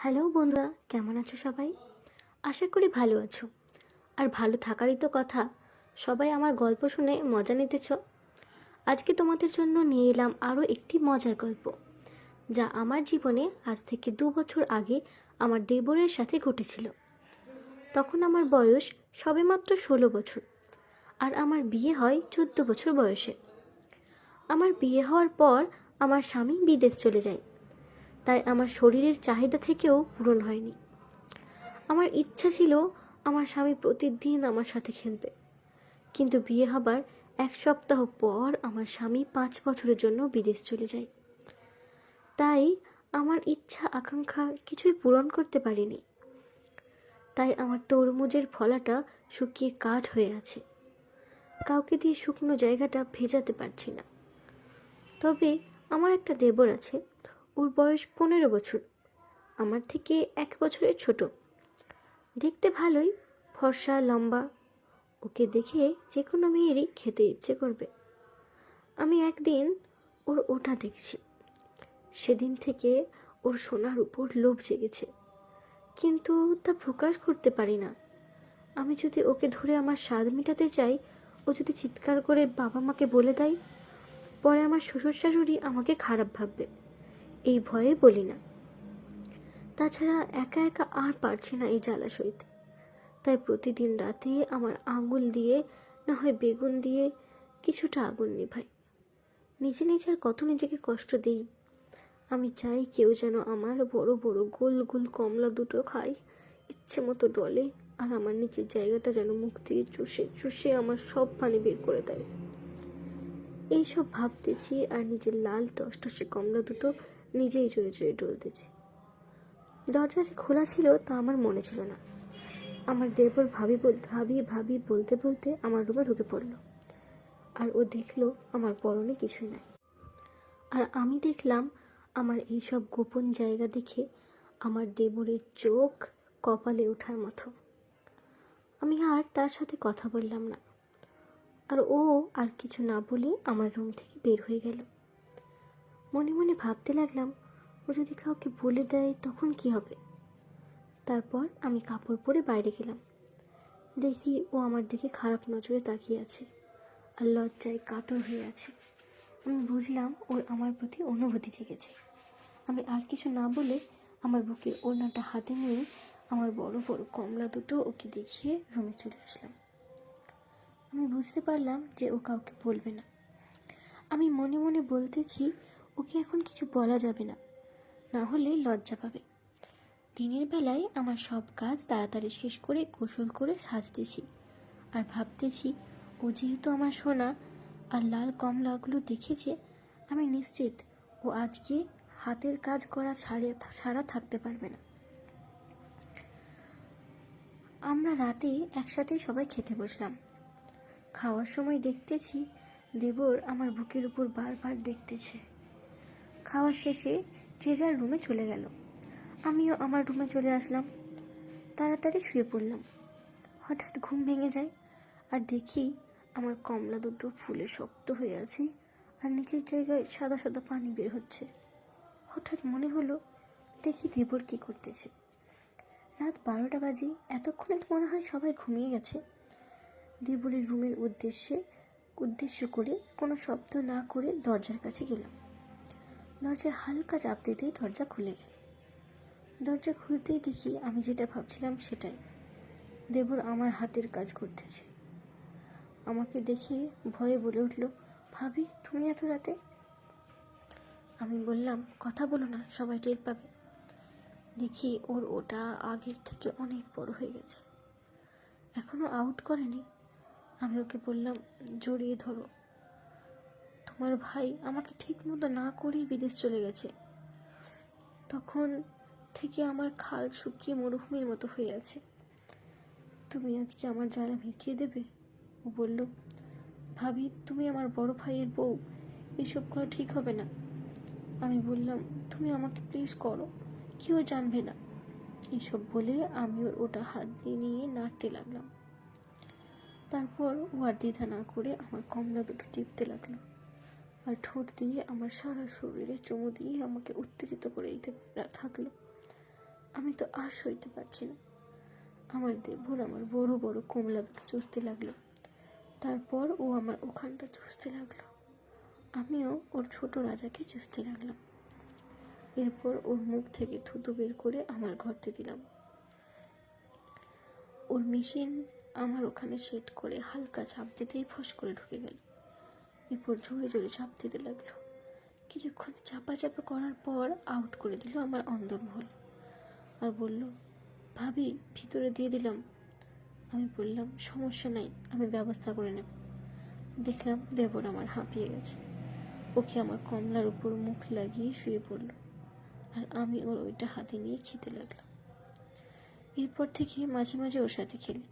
Hello বন্ধুরা, কেমন আছো সবাই? আশা করি ভালো আছো। আর ভালো থাকারই তো কথা, সবাই আমার গল্প শুনে মজা নিতেছ? আজকে তোমাদের জন্য নিয়ে এলাম আরও একটি মজার গল্প, যা আমার জীবনে আজ থেকে দু বছর আগে আমার দেবরের সাথে ঘটেছিল। তখন আমার বয়স সবেমাত্র ষোলো বছর, আর আমার বিয়ে হয় চোদ্দ বছর বয়সে। আমার বিয়ে হওয়ার পর আমার স্বামী বিদেশ চলে যায় তাই আমার শরীরের চাহিদা থেকেও পূরণ হয়নি। আমার ইচ্ছা ছিল আমার স্বামী প্রতিদিন আমার সাথে খেলবে। কিন্তু বিয়ে হবার এক সপ্তাহ পর আমার স্বামী পাঁচ বছরের জন্য বিদেশ চলে যায়। তাই আমার ইচ্ছা আকাঙ্ক্ষা কিছুই পূরণ করতে পারিনি। তাই আমার তরমুজের ফলাটা শুকিয়ে কাঠ হয়ে আছে। কাউকে দিয়ে শুকনো জায়গাটা ভেজাতে পারছি না। তবে আমার একটা দেবর আছে। ওর বয়স পনেরো বছর। আমার থেকে এক বছরের ছোট। দেখতে ভালোই, ফর্সা, লম্বা। ওকে দেখে যে কোনো মেয়েরই খেতে ইচ্ছে করবে। আমি একদিন ওর ওটা দেখছি। সেদিন থেকে ওর সোনার উপর লোভ জেগেছে। কিন্তু তা প্রকাশ করতে পারি না। আমি যদি ওকে ধরে আমার স্বাদ মেটাতে চাই, ও যদি চিৎকার করে বাবা মাকে বলে দেয়, পরে আমার শ্বশুর শাশুড়ি আমাকে খারাপ ভাববে। এই ভয়ে বলি না। তাছাড়া একা একা আর পারছি না এই জ্বালা সইতে। তাই প্রতিদিন রাতে আমার আঙুল দিয়ে, না হয় বেগুন দিয়ে, কিছুটা আগুন নিভাই। নিজে নিজে আর কত নিজেকে কষ্ট দিই। আমি চাই কেউ যেন আমার বড় বড় গোল গোল কমলা দুটো খায়। ইচ্ছে মতো ডলে আর আমার নিচের জায়গাটা যেন মুখ দিয়ে চুষে চুষে আমার সব পানি বের করে দেয়। এইসব ভাবতেছি আর নিজের লাল টসটসে কমলা দুটো নিজেই জোরে জোরে ডলতেছি দরজা যে খোলা ছিল তা আমার মনে ছিল না। আমার দেবর ভাবি ভাবি ভাবি বলতে বলতে আমার রুমে ঢুকে পড়ল। আর ও দেখল আমার পরনে কিছুই নাই। আর আমি দেখলাম আমার এইসব গোপন জায়গা দেখে আমার দেবরের চোখ কপালে ওঠার মতো। আমি আর তার সাথে কথা বললাম না। আর ও আর কিছু না বলে আমার রুম থেকে বের হয়ে গেল। মনে মনে ভাবতে লাগলাম, ও যদি কাউকে বলে দেয় তখন কি হবে? তারপর আমি কাপড় পরে বাইরে গেলাম। দেখি ও আমার দিকে খারাপ নজরে তাকিয়ে আছে আর লজ্জায় কাতর হয়ে আছে। আমি বুঝলাম ওর আমার প্রতি অনুভূতি জেগেছে। আমি আর কিছু না বলে আমার বুকের ওড়নাটা হাতে নিয়ে আমার বড় বড় কমলা দুটো ওকে দেখিয়ে রুমে চলে আসলাম। আমি বুঝতে পারলাম যে ও কাউকে বলবে না। আমি মনে মনে বলতেছি ওকে এখন কিছু বলা যাবে না। না হলে লজ্জা পাবে। দিনের বেলায় আমার সব কাজ তাড়াতাড়ি শেষ করে গোসল করে সাজতেছি আর ভাবতেছি, ও যেহেতু আমার সোনা আর লাল কমলাগুলো দেখেছে, আমি নিশ্চিত ও আজকে হাতের কাজ করা ছাড়ে ছাড়া থাকতে পারবে না। আমরা রাতে একসাথেই সবাই খেতে বসলাম। খাওয়ার সময় দেখতেছি দেবর আমার বুকের উপর বারবার দেখতেছে। খাওয়ার শেষে যে যার রুমে চলে গেল। আমিও আমার রুমে চলে আসলাম। তাড়াতাড়ি শুয়ে পড়লাম। হঠাৎ ঘুম ভেঙে যায় আর দেখি আমার কমলা দুটো ফুলে শক্ত হয়ে আছে আর নিচের জায়গায় সাদা সাদা পানি বের হচ্ছে। হঠাৎ মনে হলো দেখি দেবর কি করতেছে। রাত বারোটা বাজে, এতক্ষণে তো মনে হয় সবাই ঘুমিয়ে গেছে। দেবরের রুমের উদ্দেশ্যে উদ্দেশ্য করে কোনো শব্দ না করে দরজার কাছে গেলাম। দরজায় হালকা চাপ দিতেই দরজা খুলে গেল। দরজা খুলতেই দেখি আমি যেটা ভাবছিলাম সেটাই। দেবর আমার হাতের কাজ করতেছে। আমাকে দেখে ভয়ে বলে উঠল, ভাবি, তুমি এত রাতে? আমি বললাম, কথা বলো না, সবাই টের পাবে। দেখি ওর ওটা আগের থেকে অনেক বড় হয়ে গেছে। এখনও আউট করেনি। আমি ওকে বললাম, জড়িয়ে ধরো। তোমার ভাই আমাকে ঠিক মতো না করেই বিদেশ চলে গেছে। তখন থেকে আমার খাল শুকিয়ে মরুভূমির মতো হয়ে আছে। তুমি আজকে আমার জ্বালা মিটিয়ে দেবে? ও বলল, ভাবি, তুমি আমার বড় ভাইয়ের বউ। এসব করা ঠিক হবে না। আমি বললাম, তুমি আমাকে প্লিজ করো, কেউ জানবে না। এসব বলে আমি ওর ওটা হাত দিয়ে নিয়ে নাড়তে লাগলাম। তারপর ও আর দ্বিধা না করে আমার কমলা দুটো টিপতে লাগল। আর ঠোঁট দিয়ে আমার সারা শরীরে চুমু দিয়ে আমাকে উত্তেজিত করে দিতে থাকল। আমি তো আর সইতে পারছি না। আমার দেবর আমার বড় বড় কমলা দুটো চুষতে লাগল। তারপর ও আমার ওখানটা চুষতে লাগল। আমিও ওর ছোট রাজাকে চুষতে লাগলাম। এরপর ওর মুখ থেকে থুতু বের করে আমার ঘরতে দিলাম। ওর মেশিন আমার ওখানে সেট করে হালকা চাপ দিতেই ফস করে ঢুকে গেল। এরপর জোরে জোরে চাপ দিতে লাগল। কিছুক্ষণ চাপা চাপা করার পর আউট করে দিল আমার অন্দরমহল আর বলল, ভাবি, ভিতরে দিয়ে দিলাম। আমি বললাম, সমস্যা নাই, আমি ব্যবস্থা করে নেব। দেখলাম দেবর আমার হাঁপিয়ে গেছে। ওকে আমার কমলার উপর মুখ লাগিয়ে শুয়ে পড়ল আর আমি ওর ওইটা হাতে নিয়ে খেতে লাগলাম। এরপর থেকে মাঝে মাঝে ওর সাথে খেলি।